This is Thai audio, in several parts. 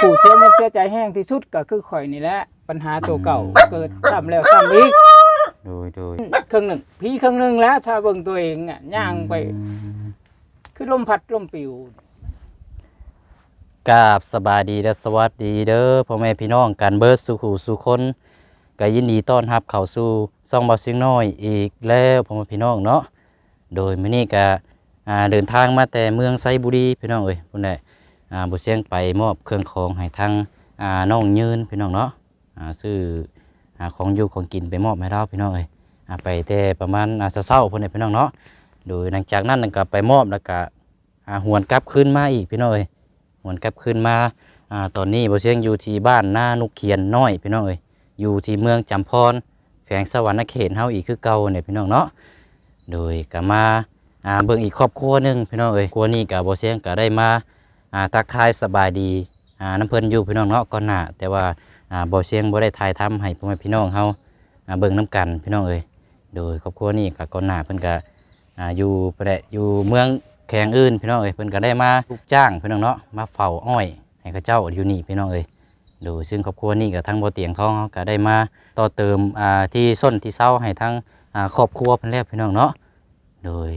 ผู้เสียมุกเสียใจแห้งที่สุดก็คือข่อยนี่แหละปัญหาตัวเก่าเกิดซ้ำแล้วซ้ำอีกโดยโดยครึ่งหนึ่งพี่ครึ่งหนึ่งแล้วถ้าเบิ่งตัวเองอะย่างไปอืมคือลมพัดลมปิวกราบสบายดีและสวัสดีเด้อพ่อแม่พี่น้องกันเบิดสุขูสุคนก็ยินดีต้อนรับเข้าสู่ซ่องเบาเสียงน้อยอีกแล้วพ่อแม่พี่น้องเนาะโดยมื้อนี้ก็อ่าเดินทางมาแต่เมืองไซบุรีพี่น้องเอ้ยพุ่นได้อ่า บ่เสียงไปมอบเครื่องของให้ทางอ่าน้องยืนพี่น้องเนาะอาซื้ออาของอยู่ของกินไปมอบให้เราพี่น้องเอ้ยาไปแต่ประมาณอ่าเช้าๆพุ่นได้พี่น้องเนาะโดยหลังจากนั้นก็ไปมอบแล้วก็อาหวนกลับคืนมาอีกพี่น้องเอ้ยหวนกลับคืนมาอาตอนนี้บ่เชียงอยู่ที่บ้านหน้านุกเขียนน้อยพี่น้องเอ้ยอยู่ที่เมืองจำพรแขวงสวรรณเขตเฮาอีกคือเก่าเนี่ยพี่น้องเนาะโดยก็มาอาเบิ่งอีกครอบครัวหนึ่งพี่น้องเอ้ยครัวนี้ก็บ่เชียงก็ได้มา อ่าทักทายสบายดีอ่าน้ำเพลินอยู่พี่น้องเนาะก่อนหน้าแต่ว่าอ่าบ่เชียงบ่ได้ถ่ายทำให้พ่อแม่พี่น้องเฮาอ่าเบิ่งน้กันพี่น้องเอ้ยโดยครอบครัวนี้ก็ก่อนหน้าเพิ่นก็อ่าอยู่ประเดะอยู่เมืองแขงอื่นพี่น้องเอ้ยเพิ่นก็ได้มาลูกจ้างพี่น้องเนาะมาเฝ้าอ้อยให้เขาเจ้าอยู่นี่พี่น้องเอ้ยโดยซึ่งครอบครัวนี่กับทั้งบ่เตียงทองเขาก็ได้มาต่อเติมอ่าที่ส้นที่เศร้าให้ทั้งอ่าครอบครัวเพิ่นแล้วพี่น้องเนาะโดย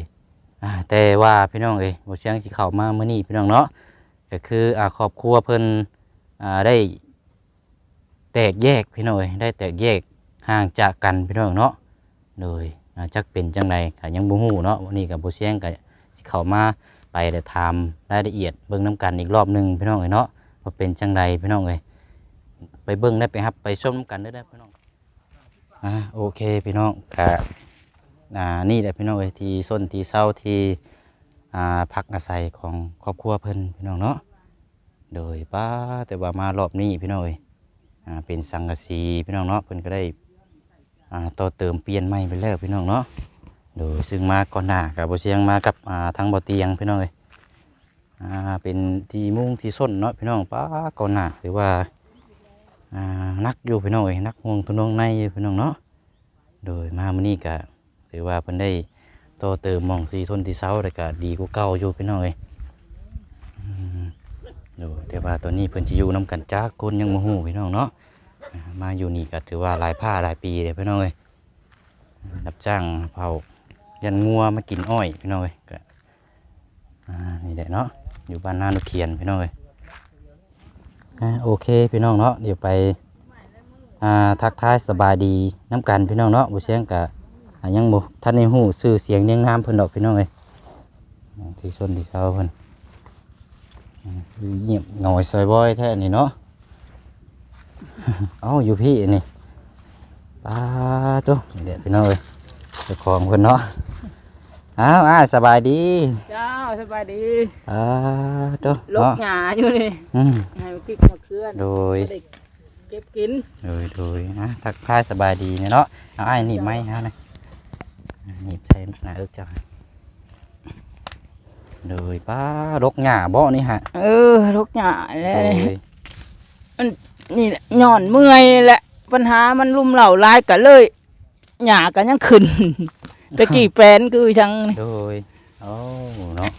อ่าแต่ว่าพี่น้องเอ้ยบ่เชียงสิเข้ามามื้อนี้พี่น้องเนาะ ก็คืออ่าครอบครัวเพิ่นอ่าได้แตกแยกพี่น้อยได้แตกแยกห่างจากกันพี่น้องเนาะโดยอ่าจักเป็นจังไดก็ยังบ่ฮู้เนาะวันนี้ก็บ่เชียงก็สิเข้ามาไปแต่ถามรายละเอียดเบิ่งน้ำกันอีกรอบหนึ่งพี่น้องเอ้ยเนาะว่าเป็นจังใดพี่น้องเอ้ยไปเบิ่งได้ไปครับไปชมน้ำกันได้ได้พี่น้องอ่าโอเคพี่น้องกะอ่านี่แหละพี่น้องเอ้ยที่ส้นที่เศร้าที่ พักอาศัยของครอบครัวเพิ่นพี่น้องเนาะ โดยป้าแต่ว่ามารอบนี้พี่น้องเอ้ยเป็นสังกะสีพี่น้องเนาะเพิ่นก็ได้ต่อเติมเปลี่ยนใหม่ไปแล้วพี่น้องเนาะ โดยซึ่งมาก่อนหน้ากับโบเชียงมากับทางบ่อเตียงพี่น้องเลยอ่าเป็นที่มุ่งที่ส้นเนาะพี่น้องป้าก่อนหน้าหรือว่านักอยู่พี่น้องเลยนักห่วงทุนงในอยู่พี่น้องเนาะ โดยมามื้อนี้ก็ถือว่าเพิ่นได้ ต่อเติมมองสีทนที่เสาแล้วก็ดีกว่าเก่าอยู่พี่น้องเลยอืมโดยแต่ว่าตอนนี้เพิ่นสิอยู่นํกันจักคนยังบ่ฮู้พี่น้องเนาะมาอยู่นี่ก็ถือว่าหลายผ้าหลายปีเลยพี่น้องเลยรับจ้างเผายันงัวมากินอ้อยพี่น้องเอ้ยก็นี่แหละเนาะอยู่บ้านนานุเขียนพี่น้องเอ้ยโอเคพี่น้องเนาะเดี๋ยวไปอาทักทายสบายดีน้ำกันพี่น้องเนาะบุเสียงกะอ่า ยังบ่ท่านในหูชื่อเสียงเนียงน้ำเพิ่นดอกพี่น้องเอ้ยอ่าที่ส้นที่เสาเพิ่นอ่าอยู่เงียบเหงาซอยบอยแท้นี่เนาะเอ้าอยู่พี่นี่ป้าตุ๊นี่แหละพี่น้องเอ้ยเจ้าของเพิ่นเนาะอ้าวอ้ายสบายดีเจ้าสบายดีอ้าวเจ้าลกเนาะหยาอยู่นี่อืมให้มันกินมาเคลื่อนโดยบ่ได้เก็บกิน โดยโดยอะทักทายสบายดีเนี่ยเนาะ เอาอ้ายหนีบไม้ฮะนะ หนีบใส่หน้าเอิกจ้าโดยป้ารกหญ้าบ่นี่ฮะเออลกหยาโดแล้วนี่ยนี่แหละย่อนเมื่อยแหละปัญหามันรุมเหล่าหลายก็เลยหยากันยังขึ้น ตะกี้แปลนคือจังนี่ โดยโอ้เนาะ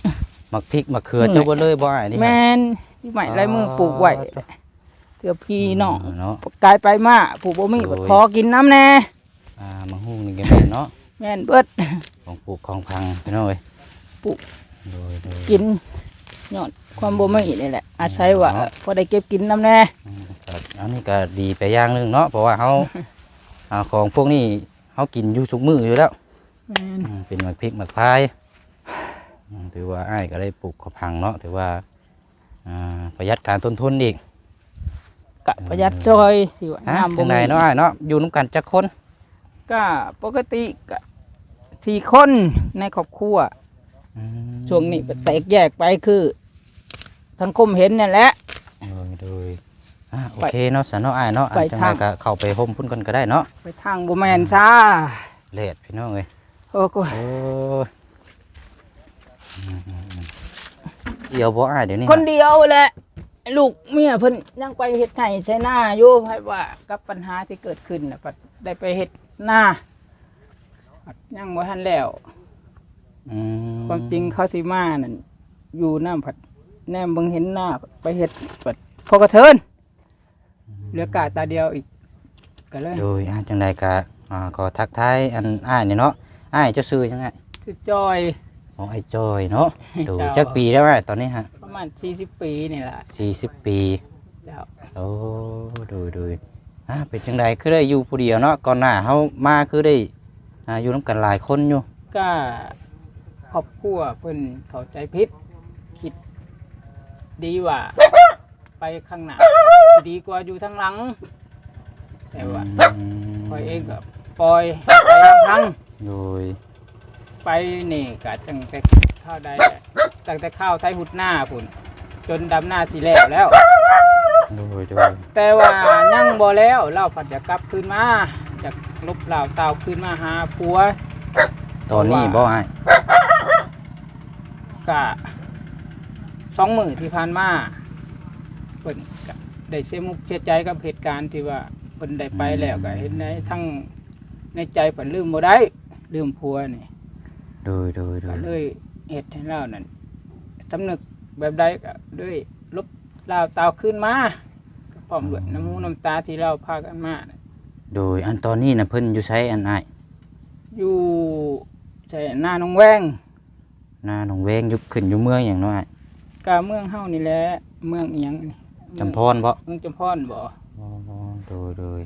มักพริกมักเขือเจ้าบ่เลยบ่อ้ายนี่แมฮะนที่ใหม่ลายมือปลูกไว้เพื่อพี่น้องเนาะ กลายไปมาปลูกบ่มีโอ้ย ขอกินน้ำแน่อ่ามังฮู้นี่ก็แม่นเนาะ แม่นเบิดของปลูกของพังพี่น้องเอ้ยปลูกโดยโดยกินยอดความบ่มีนี่แหละ อาศัยว่าเนาะพอได้เก็บกินน้ำแน่อืมก็อันนี้ก็ดีไปอย่างหนึงเนาะเพราะว่าเขาอ่าของพวกนี้เขากินอยู่ทุกมื้ออยู่แล้ว แม่นอืมเป็นหมักพริกหมักพายอืมถือว่าอ้ายก็ได้ปลูกขะพังเนาะถือว่าอ่าประหยัดการต้นทุนอีกกะประหยัดจอยสิว่าฮะน้ำบ่จังไดมีเนาะอ้ายเนาะอยู่น้ำกันจักคนก็ปกติก็ สี่คนในครอบครัวอืมช่วงนี้แตกแยกไปคือสังคมเห็นนี่แหละ โดยโดยอ่าโอเคเนาะสนเนาะอ้ายเนาะอะไปจังไดทางก็เข้าไปห่มพุ่นกันก็ได้เนาะไปทางบ่แม่นซ่าเลดพี่น้องเอ้ยโอ้โหโอ้ยอืมอืมอืมเดี๋ยวบ่อ้ายเดี๋ยวนี้คนเดียวแหละลูกเมียเพิ่นยังไปเฮ็ดไห้ใช้หน้าอยู่ให้ว่ากับปัญหาที่เกิดขึ้นน่ะปัดได้ไปเฮ็ดหน้าปัด ยังบ่ทันแล้ว อืมความจริงเขาสิมานั่นอยู่น้ำผัดแนมเบิ่งเห็นหน้าไปเฮ็ดปัดพอกระเทินเหลือกาตาเดียวอีก ก็เลยโดยอ่าจังใดก็อ่าขอทักทายอันอ้ายนี่เนาะอ้ายเจ้าซื้อยังไงชื่อจอยอ๋อไอ้จอยเนาะโดยเจ้าจักปีแล้วอ้ายตอนนี้ฮะประมาณ40ปีนี่ล่ะ40 ปีเจ้าโอ้โดยโดยอ่าเป็นจังใดคือได้อยู่ผู้เดียวเนาะก่อนหน้าเฮามาคือได้ อ่าอยู่นํกันหลายคนอยู่ก็ครอบครัวเพิ่นเข้าใจผิดคิด ดีว่า ไปข้างหน้าสิดีกว่าอยู่ทางหลัง แต่ว่าอืมปล่อยเองก็ปล่อยไปลำพัง โดยไปนี่ก็ตั้งแต่ข้าวได้ตั้งแต่ข้าวไทยหุดหน้าพุ่นจนดำหน้าสีแล้วแล้ว โดยโดยแต่ว่ายังบ่แล้วเราผัดจะกลับคืนมา จากลบเหล่าเต่าคืนมาหาผัวตอนนี้บ่อ้ายกะสองมือที่ผ่านมาเพิ่นก็ได้เสียมุกเสียใจกับเหตุการณ์ที่ว่าเพิ่นได้ไปแล้วก็เห็นในทั้งในใจเพิ่นลืมบ่ได้ลืมผัวนี่ โดยโดยโดก็ยเลยเหตุให้เรานั่นสำนึกแบบใดก็ด้วยลบลาวตาวขึ้นมาก็พร้อมด้วยน้ำมูน้ำตาที่เราพากันมาน่ะ โดยอันตอนนี้น่ะเพิ่นอยู่ใช้อันอ้ายอยู่ใช่หน้าหนองแวงหน้าหนองเวงอยู่ขึ้นอยู่เมืองหยังเนาะอ้ายกาเมืองเฮานี่แหละเมืองอีหยังนี่จำพรบ่เมืองจำพรบ่อ๋อโดยโดย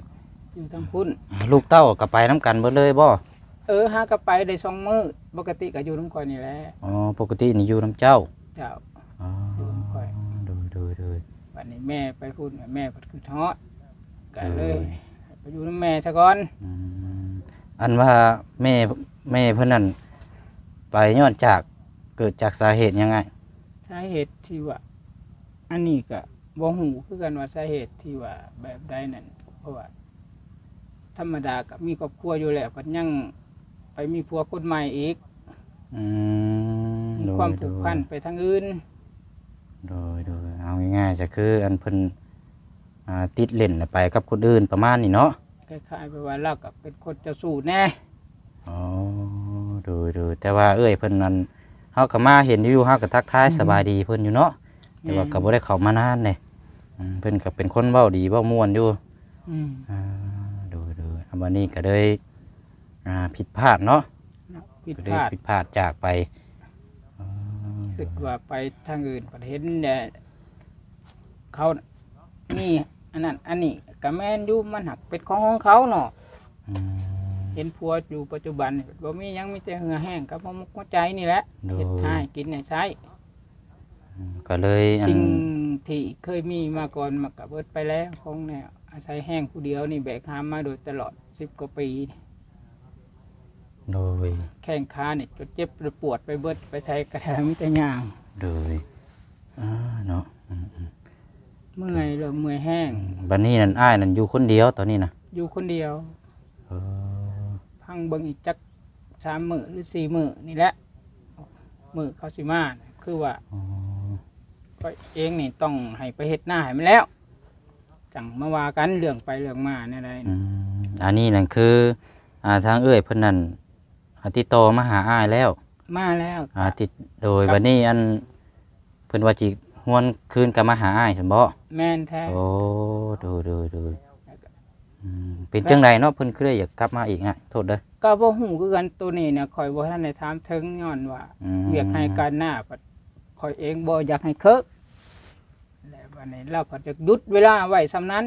อยู่ทางพุ่น อ่าลูกเต้าก็ไปน้ำกันเบิดเลยบ่เออหากระไปได้สองมื้อปกติก็อยู่น้ำก่อยนี่แหละอ๋อปกตินี่อยู่น้ำเจ้าเจ้า อ๋ออยู่น้ำข้อยโดยโดยโดย วันนี้แม่ไปพุ่นแม่เพิ่นคือทอดก็เลยเออ ไปอยู่น้ำแม่ซะก่อนอืมอันว่าแม่แม่เพิ่นนั่นไปย้อนจากเกิดจากสาเหตุยังไงสาเหตุที่ว่า อันนี้ก็บ่ฮู้คือกันว่าสาเหตุที่ว่าแบบใดนั่นเพราะว่า ธรรมดาก็มีครอบครัวอยู่แล้วเพิ่นยังไปมีผัวคนใหม่อีกอืมมีโดยความผูกพันไปทางอื่น โดยโดยเอาง่ายๆจะคืออันเพิ่น อ่าติดเล่นน่ะไปกับคนอื่นประมาณนี้เนาะคล้ายๆไปว่าเราก็เป็นคนเจ้าสู้แน่อ๋อโดยโดยแต่ว่าเอ้ยเพิ่นนั้นเฮาก็มาเห็นอยู่เฮาก็ทักทายสบายดีเพิ่นอยู่เนาะแต่ว่าก็บ่ได้เข้ามานานเลยอืมเพิ่นก็เป็นคนเว้าดีเว้าม่วนอยู่อืมอ่าโดยโดยอันวันนี้ก็เลยอ่าผิดพลาดเนาะผิดก็พเลยลาดผิดพลาดจากไปอ๋อคิดว่าไปทางอื่นประเห็นเนี่ยเขานี่ อันนั้น อันนี้ก็แม่นอยู่มันหักเป็นของของเขาเนาะอืมเห็นผัวอยู่ปัจจุบันนี่บ่มีหยังมีแต่เหงื่อแห้งกับมมุกหัวใจนี่แหละโดยเฮ็ดให้กินให้ใช้อืมก็เลยอันสิ่งที่เคยมีมาก่อนมันก็เบิดไปแล้วของแนวอาศัยแห้งผู้เดียวนี่แบกหามมาโดยตลอด10กว่าปี โดยแข้งขานี่จนเจ็บปวดไปเบิดไปใช้กระแทมแต่ย่าง โดยอ่าเนาะอืมอืม เมื่อยเริ่มเมื่อยแห้ง บัดนี้นั่นอ้ายนั่นอยู่คนเดียวตอนนี้นะอยู่คนเดียว เออพังเบิ่งอีกจักสามมือหรือสี่มือนี่แหละมือเขาสิมาน่ะคือว่าอ๋อก็เองนี่ต้องให้ไปเฮ็ดหน้าให้มันแล้ว จังมาว่ากันเรื่องไปเรื่องมาเนี่ยไรอืมอันนี้นั่นคืออ่าทางเอ้ยเพิ่นนั่นอาติดต่อมาหาอ้ายแล้ว มาแล้ว อาติดโดยบัดนี้อันเพิ่นว่าจิ หวนคืนกลับมาหาอ้ายซั่นบ่แม่นแท้โอ้ดูดูดูอืมเป็นจังไดเนาะเพิ่นคือได้อยากกลับมาอีกฮะโทษเด้อก็บ่ฮู้คือกันตัวนี้เนี่ยคอยบ่ทันได้ถามถึงย้อนว่าอืมเวียกให้การหน้าปัดคอยเองบ่อยากให้เคิกแล้ววันนี้เราผัดจะหยุดเวลาไว้สำนั้น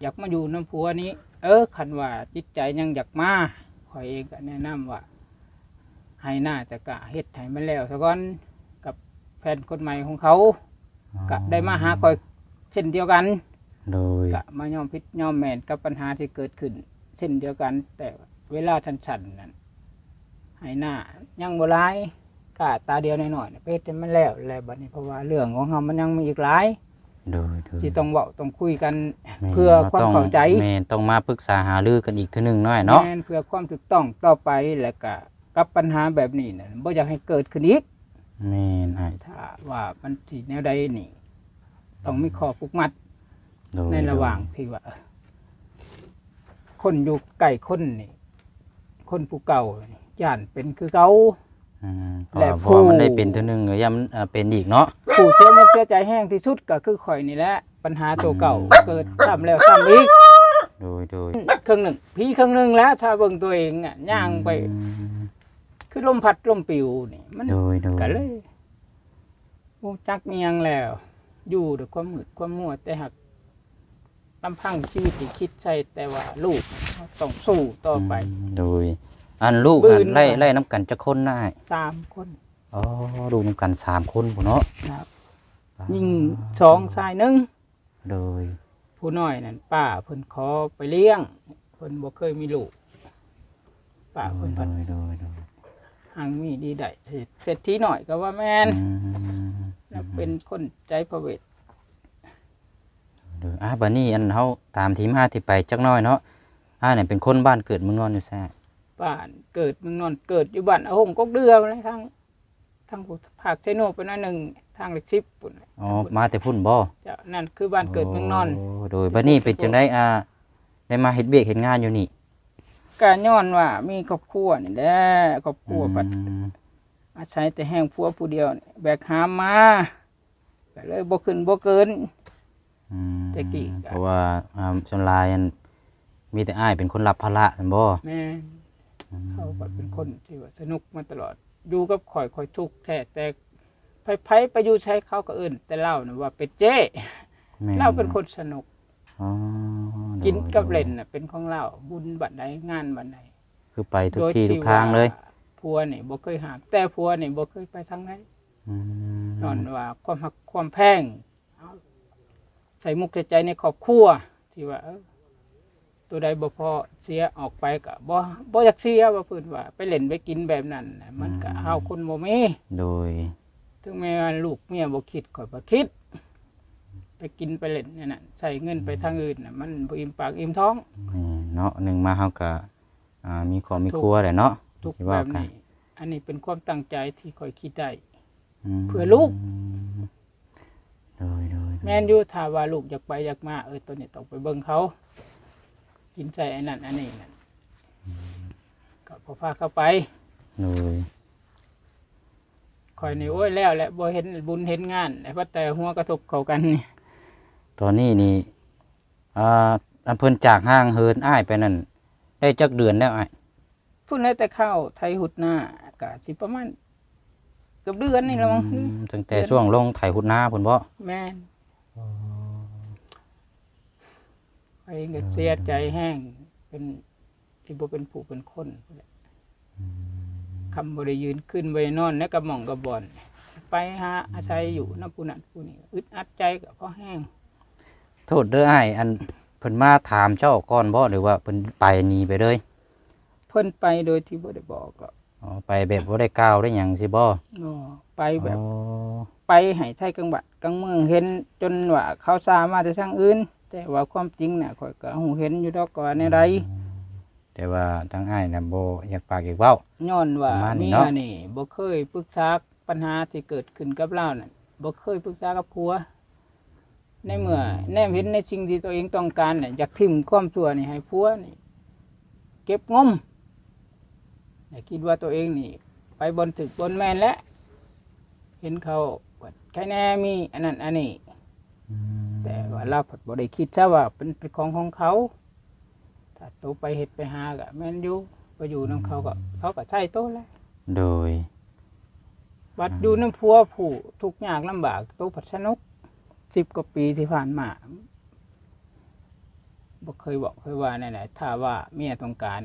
อยากมาอยู่น้ำผัวนี้ เออคันว่าจิตใจยังอยากมาคอยเองก็แนะนำว่า ให้หน้าแต่กะเฮ็ดให้มันแล้วซะก่อนกับ แฟนคนใหม่ของเขาก็ได้มาหาคอยเช่นเดียวกันโดยกะมายอมพิษยอมแมนกับปัญหาที่เกิดขึ้น เช่นเดียวกัน แต่เวลาทันสันนั้นให้หน้ายังบ่ร้ายกะตาเดียวหน่อยๆน่ะเพชรมันแล้วแล้วบัดนี้เพราะว่าเรื่องของเรามันยังมีอีกหลายโดยโดยที่ต้องเว้าต้องคุยกันแม่นเพื่อความต้องเข้าใจแม่นต้องมาปรึกษาหารือกันอีกเทีนึงหน่อยเนาะแม่นเพื่อความถูกต้องต่อไปแล้วก็กับปัญหาแบบนี้น่ะบ่อยากให้เกิดขึ้นอีก แม่นอ้ายถ้าว่ามันสิแนวใดนี่ ต้องมีข้อผูกมัดโดยในระหว่างที่ว่า คนอยู่ใกล้คนนี่คนผู้เก่านี่ย่านเป็นคือเก่า อืมเพและราะผู้ว่ามันได้เป็นเทีนึงเดี๋ยวย่ามันอ่าเป็นอีกเนาะ ผู้เชื่อมุกเชื่อใจแห้งที่สุดก็คือข่อยนี่แหละปัญหาตัวเก่าเกิดซ้ำแล้วซ้ำอีกโดยโดยครึ่งหนึ่งพี่ครึ่งหนึ่งแล้วถ้าเบิ่งตัวเองอะย่างไปอืม คือลมพัดลมปิวนี่ มันโดยโดยก็เลยโอ้จักเนียงแล้ว อยู่ด้วยความมืดความมัวแต่หักลำพังชีวิตที่คิดใช่แต่ว่าลูกต้องสู้ต่อไปมโดย อันลูกปือันนไล่น่ะไล่น้ำกันจะคนได้สามคนอ๋อลูกน้ำกันสามคนพุ่นเนาะนะครับยิงสองชายหนึ่งโดย ผู้น้อยนั่นป้าเพิ่นขอไปเลี้ยง เพิ่นบ่เคยมีลูกป้าโดเพิ่ยนโดพัดยโดย โดยหังมีดีได้เศรษฐีหน่อยก็ว่าแม่นอืมแล้วเป็นคนใจพระเวทโดยอะบัดนี้อันเฮาตามทีมาที่ไปจักหน้อยเนาะอ่าเนี่ยเป็นคนบ้านเกิดเมืองนอนอยู่แซ่บ้านเกิดเมืองนอนเกิดอยู่บ้านอาหงกกเดือเลยทางทางภาคไชโนไปหน่อยหนึ่งทางเล็กซิปปุ่นอ๋อมาแต่พุ่นบ่เจ้านั่นคือบ้านเกิดเมืองนอนโโดยบัดนี้เป็นจังไดอ่าได้มาเฮ็ดเวียกเฮ็ดงานอยู่นี่ การย้อนว่า มีครอบครัวนี่แหละครอบครัวปัดอืมอาศัยแต่แห้งพัวผู้เดียวนี่แบกหามมาก็เลยบ่ขึ้นบ่เกิน อืมแต่กี้ก็ เพราะว่าอ่าส่วนหลายอันมีแต่อ้ายเป็นคนรับภาระนั่นบ่แม่เขาก็เป็นคนที่ว่าสนุกมาตลอดอยู่กับข่อยข่อยทุกข์แท้แต่ไผๆไปอยู่ใช้เขาก็เอื่น แต่เล่านะว่าเป็นเจ้แม่เราเป็นคนสนุก อ๋อโดย กินกับโดยเล่นน่ะเป็นของเราบุญบัดใดงานบัดใดคือไปทุกที่ทุกทางเลยว่าผัวนี่บ่เคยหามแต่ผัวนี่บ่เคยไปทางไหนอืมนอนว่าความหักความแพงเอาใส่มุกใส่ใจในครอบครัวที่ว่าเออตัวใดบ่พอเสียออกไปก็บ่บ่อยากเสียว่าเพิ่นว่า ไปเล่นไปกินแบบนั้นน่ะมันก็เฮาคนบ่มีโดย ถึงแม้ว่าลูกเมียบ่คิดก็บ่คิด ไปกินไปเล่นเนี่ยน่ะใช้เงินไปทางอื่นน่ะมันบ่อิ่มปากอิ่มท้อง นี่เนาะหนึ่งมาเฮาก็อ่ามีครอบมีครัวแหละเนาะทุกสิแบว่าบกันนี้ อันนี้เป็นความตั้งใจที่คอยคิดได้ มเพื่อลูก โดยโดยโดยแม่นอยู่ถ้าว่าลูกอยากไปอยากมาเออตัวนี้ต้องไปเบิ่งเขา กินใจไอ้นั่นอันนี้นั่นก็พอพาเข้าไปโดยคอยนี่โอ้ยแล้วแหละบ่เห็นบุญเห็นงานแต่ว่าแต่หัวกระทบเข้ากันนี่ ตอนนี้นี่อ่าอันเพิ่นจากห้างเฮินอ้ายไปนั่นได้จักเดือนแล้วอ้ายพูดได้แต่เข้าไทยหุดหน้าก็สิประมาณเกือบเดือนนี่แล้วมั้งอืมตั้งแต่ช่วงลงไถหุดนาพุ่นบ่แม่นไปเองก็เสียใจแห้ง เป็นที่บ่เป็นผู้เป็นคนพู้นแหละคำบริยืนขึ้นบรินอนและกระหม่องกระบอน ไปหาอาศัยอยู่น้ำปูนันปูนี่อึดอัดใจกับพ่อแห้ง โทษเด้ออ้ายอันเพิ่นมาถามเจ้าก่อนบ่หรือว่าเพิ่นไปหนีไปเลยเพิ่นไปโดยที่บ่ได้บอกหรอกอ๋อไปแบบบ่ได้กล่าวได้หยังสิบ่อ๋อไปแบบ อ๋อไปให้ไทยกลางบัดกลางเมืองเห็นจนว่าเขาสามาแต่ทางอื่น แต่ว่าความจริงน่ะข่อยก็หูเห็นอยู่ดอกก่อนในใดแต่ว่าทางอ้ายน่ะบ่อยากปากอยากเว้า ย้อนว่าประมาณนี้เมีเนาะยนี่บ่เคยปรึกษาปัญหาที่เกิดขึ้นกับเรานั่นบ่เคยปรึกษากับผัว ในเมื่อแนมเห็นในสิ่งที่ตัวเองต้องการเนี่ยอยากทิ่มความชั่วนี่ให้ผัวนี่เก็บงมแต่คิดว่าตัวเองนี่ ไปบนถึกบนแมนแล้วเห็นเขาว่าใครแน่มีอันนั้นอันนี้แต่ว่าเราผัดบ่ได้คิดซะว่าเป็นเป็นของของเขาถ้าโตไปเห็ดไปหากะแม่นอยู่ไปอยู่น้ำเขาก็เขาก็ใช่โตแล้วโดยบัดอยู่น้ำพัวผู้ทุกข์ยากลำบากโตผัดสนุก สิบกว่าปีที่ผ่านมาบ่เคยบอกเคยว่าไหนๆถ้าว่าเมียต้องการ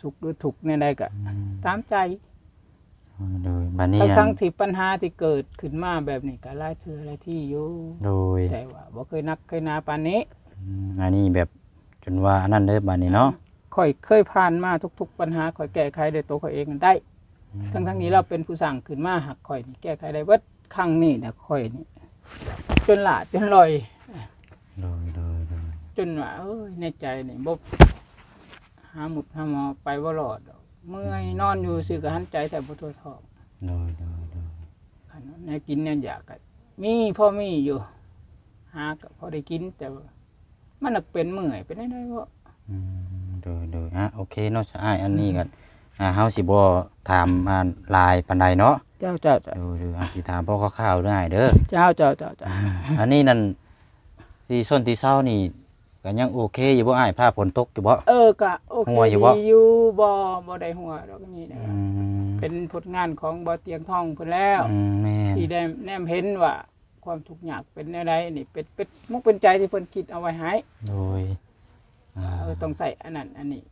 สุขหรือทุกข์ในใดก็ตามใจโดยบัดนี้ทั้งอัทั้งนที่ปัญหาที่เกิดขึ้นมาแบบนี้ก็หลายเทื่อหลายที่อยู่โดยแต่ว่าบ่เคยนักเคยนาปานนี้อืมอันนี้แบบจนว่าอันนั้นเด้อบัดนี้เนาะข่อยเคยผ่านมาทุก ๆ ปัญหาข่อยแก้ไขด้วยตัวข่อยเองได้ ทั้งทั้งๆนี้เราเป็นผู้สั่งขึ้นมาหักข่อยนี่แก้ไขได้เบิดครั้งนี้เนี่ยข่อยนี่ จนหลาจนลอย โดยโดยโดยจนว่าเอ้ยในใจนี่บ่หาหมุดหาหมอไปบ่รอดดอกเมื่อยนอนอยู่ซื่อก็หันใจแต่บ่ทั่วท้องโดยโดยโดยคันแนวกินเนี่ยอยากก็มีพ่อมีอยู่ หาก็พอได้กินแต่ว่ามันนักเป็นเมื่อยเป็นได้บ่อืมโดยโดยอะโอเคเนาะอ้ายอันนี้ก็อ่าเฮาสิบ่ถามอ่าลายปานใดเนาะเจ้าเจ้าเจ้าโดยโดยอาจสิถามพ่อคร่าวๆเด้ออ้ายเด้อเจ้าเจ้าเจ้าเจ้าอันนี้นั่นที่ส้นที่เศร้านี่ก็ยังโอเคอยู่บ่อ้ายผ้าฝนตกอยู่บ่ เออกะโอเคหัวอยู่บ่ดีอยู่บ่บ่ได้หัวดอกนี่นะอืมเป็นผลงานของบ่เตียงทองเพิ่นแล้ว อืมแม่นที่ได้แนมเห็นว่าความทุกข์ยากเป็นแนวใดนี่เป็นเป็นมุกเป็นใจที่เพิ่นคิดเอาไว้ให้โดยอ่าเออต้องใส่อันนั้นอันนี้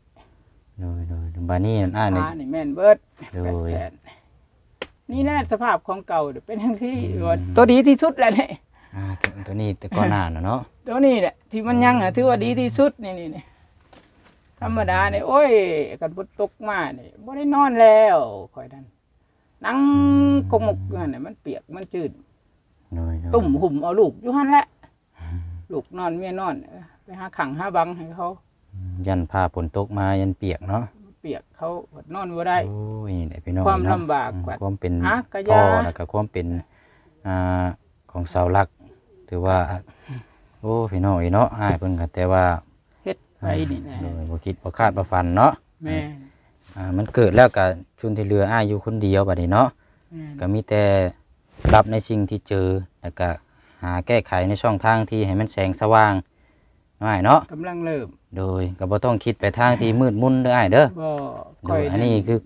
โดยโดยบานี้อ้ายนี่ฟ้านี่แม่นเบิดโดยแปดๆ นี่แหละสภาพของเก่าเดี๋ยวเป็นทั้งที่อืมว่าตัวดีที่สุดแล้วนี่อ่าตัวนี้แต่ก่อนหน้าน่ะเนาะตัวนี้แหละที่มันยังอะถือว่าดีที่สุดนี่นี่นี่ธรรมดาเนี่ยโอ้ยกันฝนตกมาเนี่ยบ่ได้นอนแล้วคอยดันนั่งกงมกนั่นน่ะมันเปียกมันจืดโดยโดยตุ่มหุ่มเอาลูกอยู่หั่นแหละลูกนอนเมียนอนเออไปหาขังหาบังให้เขา ยันผ้าฝนตกมายันเปียกเนาะ เปียกเขานอนบ่ได้ โอ้ยนี่แหละพี่น้องความเนะลำบากกว่าความเป็นหากะพ่อยาแล้วก็ความเป็นอ่าของเสาหลักถือว่า โอ้พี่น้องอีเนาะอ้ายเพิ่นก็แต่ว่าเฮ็ดไปนี่แหละโดยบ่คิดบ่คาดบ่ฝันเนาะแม่นอ่ามันเกิดแล้วก็ชุนที่เรืออ้ายอยู่คนเดียวบัดนี้เนาะ แม่นก็มีแต่รับในสิ่งที่เจอแล้วก็หาแก้ไขในช่องทางที่ให้มันแสงสว่าง ง่ายเนาะกำลังเริ่ม โดยก็บ่ต้องคิดไปทางที่มืดมุนเด้ออ้ายเด้อบ่โดค่อยยอันนี้คือ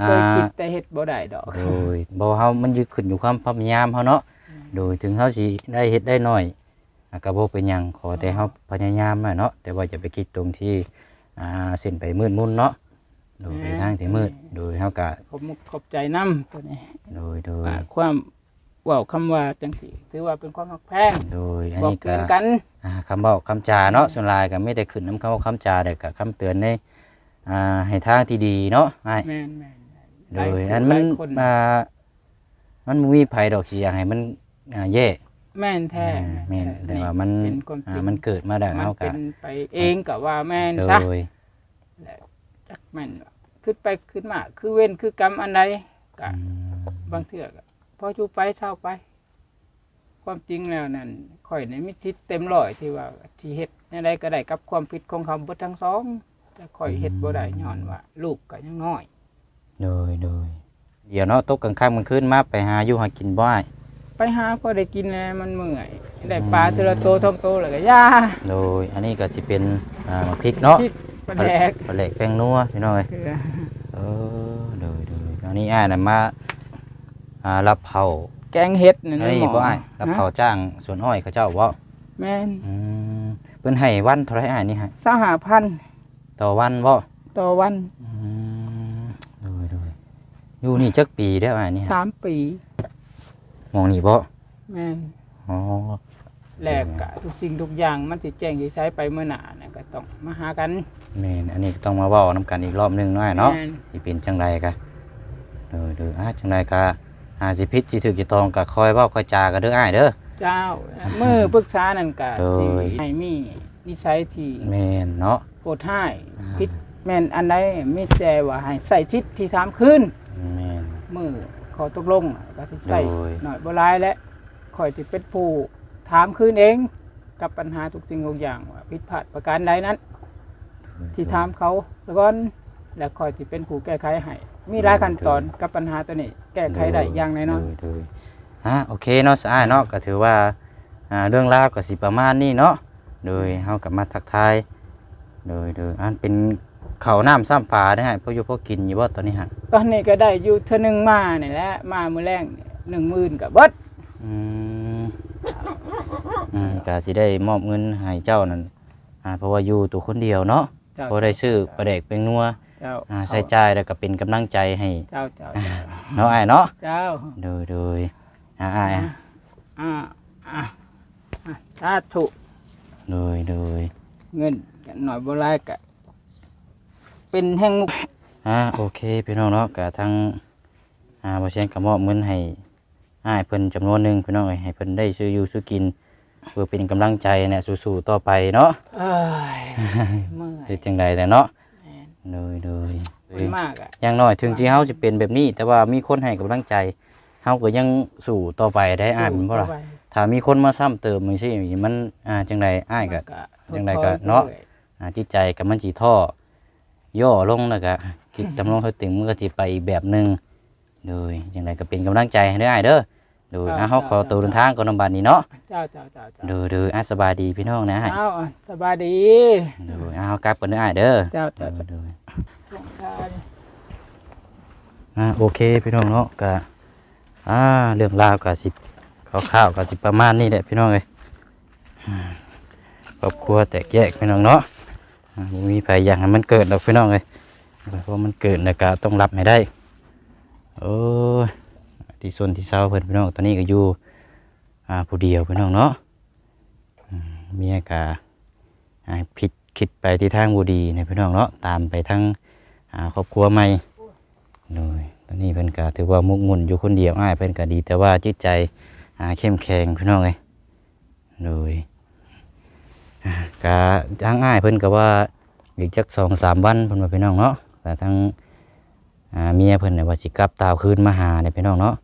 อ่าเคยคิดแต่เฮ็ดบ่ได้ดอก โดยบ่เฮามันยึดขึ้นอยู่ความพยายามเฮาเนาะ โดยถึงเฮาสิได้เฮ็ดได้น้อยอะก็บ่เป็นหยัง ขอแต่เฮาพยายามอะเนาะ แต่ว่าจะไปคิดตรงที่อ่าเส้นไปมืดมุนเนาะ โดยไปทางที่มืด โดยเฮาก็ผมขอบใจนํตัวนี้โดยโดยว่าความเว้าคำว่าจังซี่ถือว่าเป็นความฮักแพงโดยอันบอกนี้เตืก็อนกัน อ่าคำบอกคำจาเนาะส่วนหลายก็ไม่ได้ขึ้นน้ำคำบอกคำจาแต่กับคำเตือนในอ่าให้ทางที่ดีเนาะไอ้แม่นแม่นโดยอันมันหลายคนอ่ามันบ่มีภัยดอกสิอยากให้มันอ่าแย่แม่นแท้แม่นแต่ว่ามันเป็นความจอ่าริงมันเกิดมาได้มันเอาเป็กะนไปเองก็ว่าแม่นโดซะยจักแม่นว่าขึ้นไปขึ้นมา คือเว้นคือกรรมอันใดก็อืมบางเทื่อก็ พออยู่ไปเศร้าไป ความจริงแล้วนั่นข่อยในมิจิตเต็มร้อยที่ว่า ที่เฮ็ดในใดก็ได้กับความผิดของเขาเบิดทั้งสองแต่ข่อยเฮ็ดบ่ได้ย้อนว่า ลูกก็ยังน้อยโดยโดยเดี๋ยวเนาะตกกลางค่ำกลางคืนมาไปหาอยู่หากินบ่อ้ายไปหาพอได้กินแล้วมันเมื่อยได้ปลาเทอละโตท้องโตแล้วก็ย่าโดย อันนี้ก็สิเป็นอ่าพริกเนาะพริกปลาแดกปลาแหลกแป้งนัวพี่น้องเอ้ยเกลือเออโดยโดยอันนี้อ้ายน่ะมา อ่ารับเผาแกงเห็ดนี่อันนี้หมอบ่อ้ายรับเผาจ้างสวนอ้อยเขาเจ้าบ่แม่นอืมเพิ่นให้วันเท่าไหร่อ้ายนี่ฮะสหพันต่อวันบ่ต่อวันอืมโดยโดยอยู่นี่จักปีแล้วอ้ายนี่ฮะสามปีมองนี่บ่แม่นอ๋อแลกกะทุกสิ่งทุกอย่างมันสิแจ้งสิใช้ไปเมื่อหน้าน่ะก็ต้องมาหากันแม่นอันนี้ก็ต้องมาเว้านํกันอีกรอบหนึงเนาะอ้ายเนาะ แม่น สิเป็นจังไดกะโดยโดยอะจังไดกะ หาสิผิดสิถูกสิตองก็คอยเว้าคอยจากันเด้ออ้ายเด้อ เจ้าเมื่อปรึกษานั่นกะโดยสิให้มีนิสัยที่แม่นเนาะโปรดให้อ่า พิษแม่นอันใดมีแต่ว่าให้ใส่ชิดที่ถามคืนแม่น มือขอตกลงก็สิใส่โดย หน่อยบ่หลายและคอยสิเป็นผู้ถามคืนเอง กับปัญหาทุกสิ่งทุกอย่างว่าผิดพลาดประการใดนั้น ที่ถามเขาสะก่อนและคอยที่เป็นผู้แก้ไขให้ มีหลายขั้นตอนกับปัญหาตัวนี้ แก้ไขได้อย่างแน่นอนโดยโดยอะโอเคเนาะสะอายเนาะก็ถือว่าอ่าเรื่องราวก็สิประมาณนี้เนาะโดยเฮากับมาทักทายโดยโดยอันเป็นข้าวน้ำซ้ำปลาได้ฮะพวกอยู่พวกกินอยู่บ่ตอนนี้ฮะตอนนี้ก็ได้อยู่เท่านึงมานี่แหละมามื้อแรงหนึ่งหมื่นกับเบิดอืมอืมก็สิได้มอบเงินให้เจ้านั่นอ่าเพราะว่าอยู่ตัวคนเดียวเนาะเจ้าพอได้ซื้อปลาแดกเป็นนัว เจ้าอ่าใช้จ่ายแล้วก็เป็นกำลังใจให้เจ้าเจ้าเนาะอ้ายเนาะเจ้าโดยโดยอ่าอ้ายอะอ่าอ่าอ่าสาธุโดยโดยเงินกันหน่อยบ่หลายก็เป็นแห่งมุกอ่าโอเคพี่น้องเนาะก็ทั้งอ่าบ่เชียงก็มอบเงินให้อ้ายเพิ่นจำนวนหนึงพี่น้องเอ้ยให้เพิ่นได้ซื้ออยู่ซื้อกิน เพื่อเป็นกำลังใจเนี่ยสู้ๆต่อไปเนาะเอ้ยเมื่อสิย จังใดแต่เนาะ แม่นโดยโดยมันมากอะอย่างน้อยถึงที่เฮาจะเป็นแบบนี้ แต่ว่ามีคนให้กำลังใจเฮาก็ยังสู้ต่อไปได้อ้ายเป็นบ่ล่ะสู้ต่อไปถ้ามีคนมาซ้ำเติมจังซี่มันอ่าจังใดอ้ายก็มันจังใดก็เนาะอ่าจิตใจก็มันสิท่อย่อลงแล้วก็คิดดำรงสติมันก็สิไปอีกแบบหนึงโดยจังไดก็เป็นกำลังใจให้ได้อ้ายเด้อ โดยอะเฮาขอตัวเดินทางก่อนนำบัดนี้เนาะเจ้าเจ้าเจ้าเจ้าโดยโดยอะสบายดีพี่น้องนะให้เจ้าอะสบายดีโดยอะเฮากลับกันเด้ออ้ายเด้อเจ้าโดเจ้ายโดยสงสารอะโอเคพี่น้องเนาะก็อ่าเรื่องราวก็สิคร่าวๆก็สิประมาณนี้แหละพี่น้องเอ้ยอ่าครอบครัวแตกแยกพี่น้องเนาะอ่าบ่มีไผอยากให้มันเกิดดอกพี่น้องเอ้ยเพราะมันเกิดแล้วก็ต้องรับให้ได้โอ้ย ที่ส่วนที่เศร้าเพิ่อนพี่น้องตอนนี้ก็อยู่อ่าผู้เดียวพี่น้องเนาะเมียกาผิดคิดไปที่ทางบ่ดีเนี่ยพี่น้องเนาะตามไปทางครอบครัวใหม่โดยตอนนี้เพิ่นก็ถือว่ามุกมุ่นอยู่คนเดียวอ้ายเพิ่นก็ดี แต่ว่าจิตใจเข้มแข็งพี่น้องเอ้ยโดยอ่าก็ทางอ้ายเพิ่นก็ว่าอีกจักสองสามวันเพิ่นว่าพี่น้องเนาะแต่ทางเมียเพิ่นน่ะว่าสิกลับตาวคืนมาหาเนี่ยพี่น้องเนาะ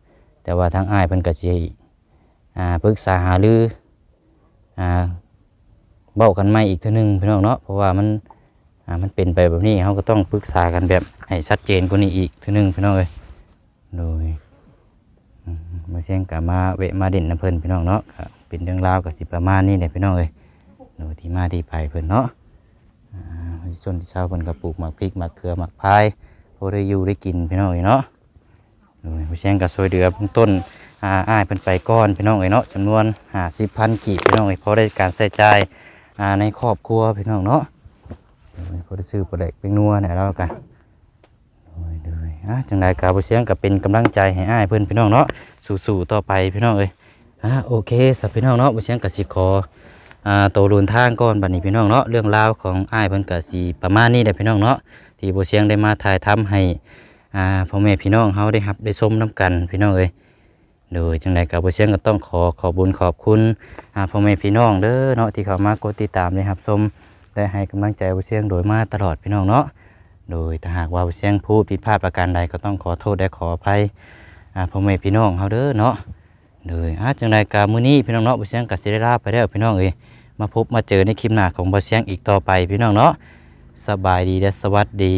แต่ว่าทางอ้ายเพิ่นก็สิอ่าปรึกษาหารืออ่าเบ้ากันใหม่อีกเทื่อหนึงพี่น้องเนาะเพราะว่ามันอ่ามันเป็นไปแบบนี้เขาก็ต้องปรึกษากันแบบให้ชัดเจนกว่านี้อีกทีนึงพี่น้องเอ้ยโดยมาเชียงกับมาเวมาเด่นน้ำเพลินพี่น้องเนาะเป็นเรื่องราวกับสิประมาณนี้แหละพี่น้องเอ้ยโดยที่มาที่ไปเพิ่นเนาะอ่าส่วนที่ชาวเพิ่นก็ปลูกหมากพริกหมากเขือหมากพายพอได้อยู่ได้กินพี่น้องเอ้ยเนาะ โดยมาเชียงกับซอยเดือเบื้องต้นอ่าอ้ายเพิ่นไปก้อนพี่น้องเอ้ยเนาะจำนวนห้าสิบพันกีบพี่น้องเอ้ยพอได้การใช้จ่ายอ่าในครอบครัวพี่น้องเนาะพอได้ซื้อปลาเด็กเป็นนัวเนี่ยแล้วกันโดยโดยอะจังไดกาบเสียงกับเป็นกำลังใจให้อ้ายเพื่อนพี่น้องเนาะสู้ๆต่อไปพี่น้องเอ้ยอะโอเคสับพี่น้องเนาะบเสียงกับสิขออ่าโตรุนทางก่อนบัดนี้พี่น้องเนาะเรื่องราวของอ้ายเพิ่อนกับสีประมาณนี้แหละพี่น้องเนาะที่บเสียงได้มาถ่ายทำให้ อ่าพ่อแม่พี่น้องเฮาได้รับได้ชมน้กันพี่น้องเอ้ยโดยจังไดกับบเสียงก็ต้องขอขอบุญขอบคุณอ่าพ่อแม่พี่น้องเด้อเนาะที่เข้ามากดติดตามได้รับชมได้ให้กำลังใจวาเสียงโดยมาตลอดพี่น้องเนาะโดยถ้าหากว่าวาเสียงพูดผิดพลาดประการใดก็ต้องขอโทษและขออภัยอ่าพ่อแม่พี่น้องเฮาเด้อเนาะโดยอาจังใดกามื้อนี้พี่น้องเนาะวาเสียงกับสิได้ลาไปแล้วพี่น้องเอ้ยมาพบมาเจอในคลิปหน้าของวาเสียงอีกต่อไปพี่น้องเนาะสบายดีและสวัสดี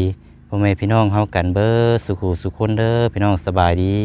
พ่อแม่พี่น้องเฮากันเบอร์สุขุสุขคนเด้อพี่น้องสบายดี